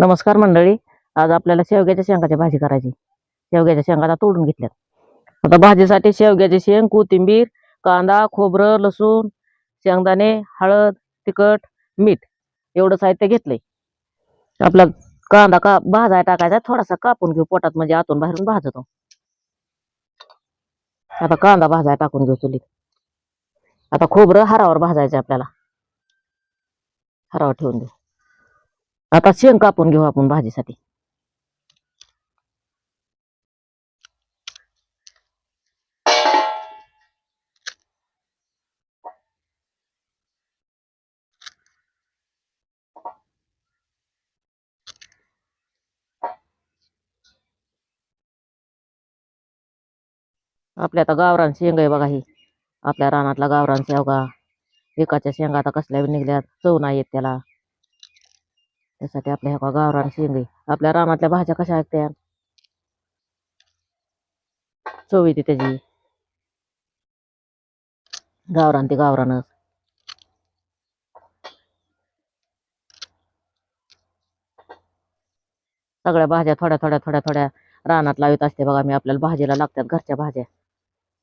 नमस्कार मंडळी. आज आपल्याला शेवग्याच्या शेंगाची भाजी करायची. शेवग्याच्या शेंगा आता तोडून घेतल्यात. आता भाजीसाठी शेवग्याचे शेंग कोथिंबीर कांदा खोबरं लसूण शेंगदाणे हळद तिखट मीठ एवढं साहित्य घेतलंय. आपला कांदा का भाजाय टाकायचा थोडासा कापून घेऊ पोटात म्हणजे आतून बाहेरून भाजतो. आता कांदा भाजाय टाकून घेऊ चुलीत. आता खोबरं हारावर भाजायचं आपल्याला. हारावर ठेवून देऊ. आता शेंग कापून घेऊ आपण भाजीसाठी. आपल्या आता गावरान शेंग आहे बघा ही. आपल्या रानातला गावरान शेवगा. एकाच्या शेंगा आता कसल्या निघल्यात चव नाही येत त्याला. त्यासाठी आपल्या ह्या गावरान शेंगे आपल्या रानातल्या भाज्या कशा आहेत त्या चव येते त्याची. गावरान ते गावरानच. सगळ्या भाज्या थोड्या थोड्या थोड्या थोड्या रानात लावित असते बघा मी. आपल्याला भाजीला लागतात घरच्या भाज्या.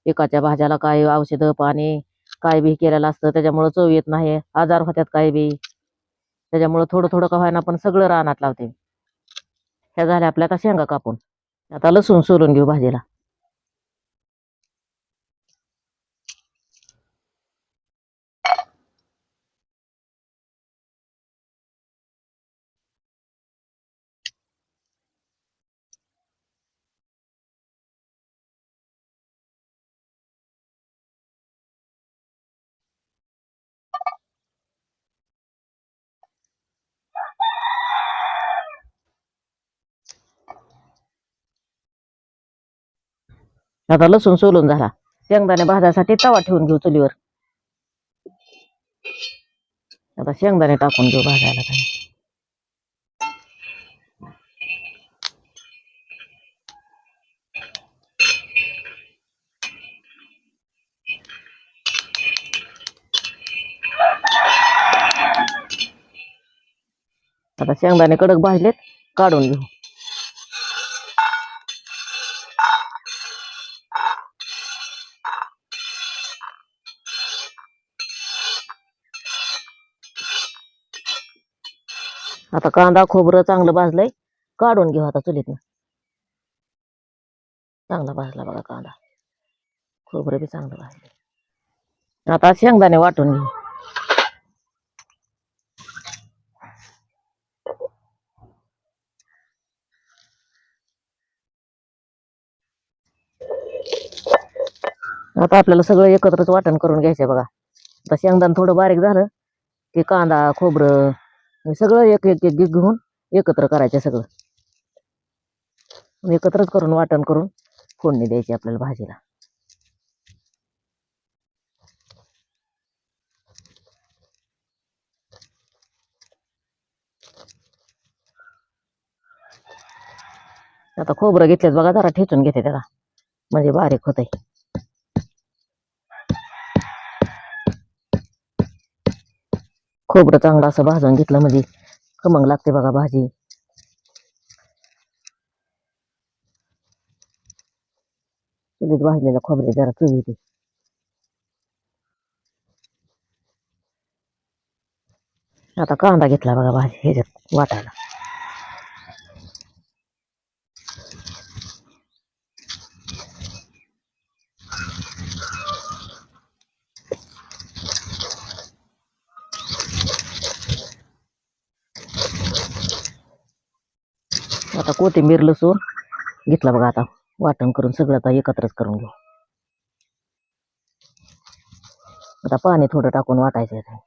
एकाच्या भाज्याला काय औषधं पाणी काय बी केलेलं असतं त्याच्यामुळं चव येत नाही. आजार होतात काय बी. त्याच्यामुळं थोडं थोडं का व्हायना पण सगळं रानात लावते ह्या झाल्या आपल्या का शेंगा कापून. आता लसूण सोलून घेऊ भाजीला. आता लसूण सोलून झाला. शेंगदाणे भाजासाठी तवा ठेवून घेऊ चुलीवर. आता शेंगदाणे टाकून घेऊ भाजायला काय आता शेंगदाणे कडक भाजलेत काढून घेऊ. आता कांदा खोबरं चांगलं भाजलंय काढून घेऊ आता चुलीतनं. चांगला भाजला बघा कांदा. खोबरं बी चांगलं भाजलं आता शेंगदाणे वाटून घेऊ. आता आपल्याला सगळं एकत्रच वाटण करून घ्यायचंय बघा. आता शेंगदाण थोडं बारीक झालं की कांदा खोबरं सगळं एक एक एक एक घेऊन एकत्र करायचं सगळं. एकत्रच करून वाटण करून फोडणी द्यायची आपल्याला भाजीला. आता खोबरं घेतलेत बघा जरा ठेचून घेते त्याला. म्हणजे बारीक होतंय. खोबरं चांगलं असं भाजून घेतलं म्हणजे खमंग लागते बघा भाजी. चुलीत भाजलेलं खोबरे जरा चव येते आता कांदा घेतला बघा भाजी ह्याच्यात वाटायला. आता कोथिंबीर लसूण घेतला बघा आता. वाटण करून सगळं आता एकत्रच करून घेऊ. आता पाणी थोडं टाकून वाटायचं आहे.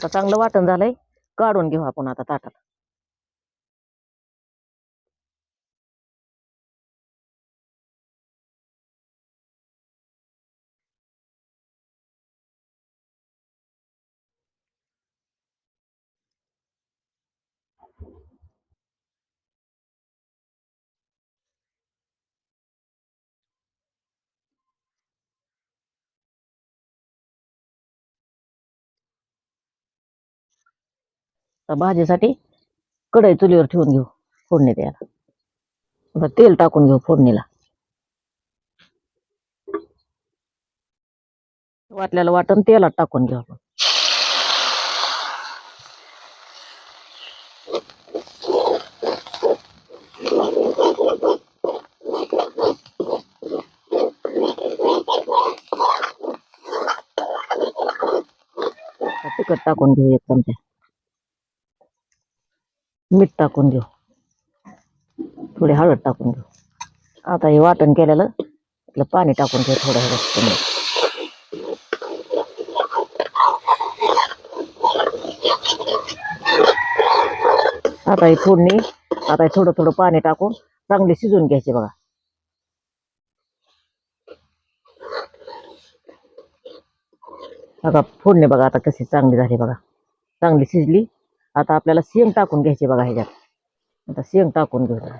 आता चांगलं वाटण झालंय. काढून घेऊ आपण आता ताटात आता भाजीसाठी कढई चुलीवर ठेवून घेऊ फोडणी द्यायला. आता तेल टाकून घेऊ फोडणीला. वाटल्याला वाटण तेलात टाकून घेऊ आपण. तिखट टाकून घेऊ एक चमचा. मीठ टाकून घेऊ थोडी हळद टाकून घेऊ आता हे वाटण केलेलं आपलं पाणी टाकून घेऊ थोडं हळद आता ही फोडणी आता हे थोडं थोडं पाणी टाकून चांगली शिजवून घ्यायची बघा. बघा फोडणी बघा आता कशी चांगली झाली बघा. चांगली शिजली. आता आपल्याला शेंग टाकून घ्यायची बघा ह्याच्यात. आता शेंग टाकून घेऊ. जरा.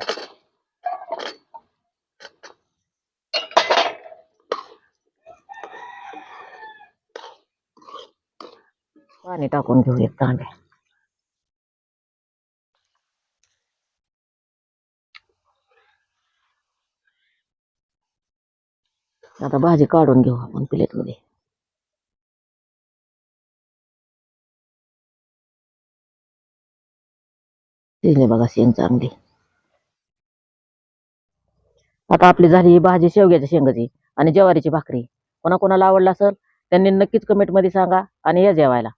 पाणी टाकून घेऊ एक तांब्या. आता भाजी काढून घेऊ आपण प्लेटमध्ये शिजले बघा शेंग चांगली. आता आपली झाली ही भाजी शेवग्याच्या शेंगाची आणि ज्वारीची भाकरी. कोणाकोणाला आवडला असेल त्यांनी नक्कीच कमेंटमध्ये सांगा आणि या जेवायला.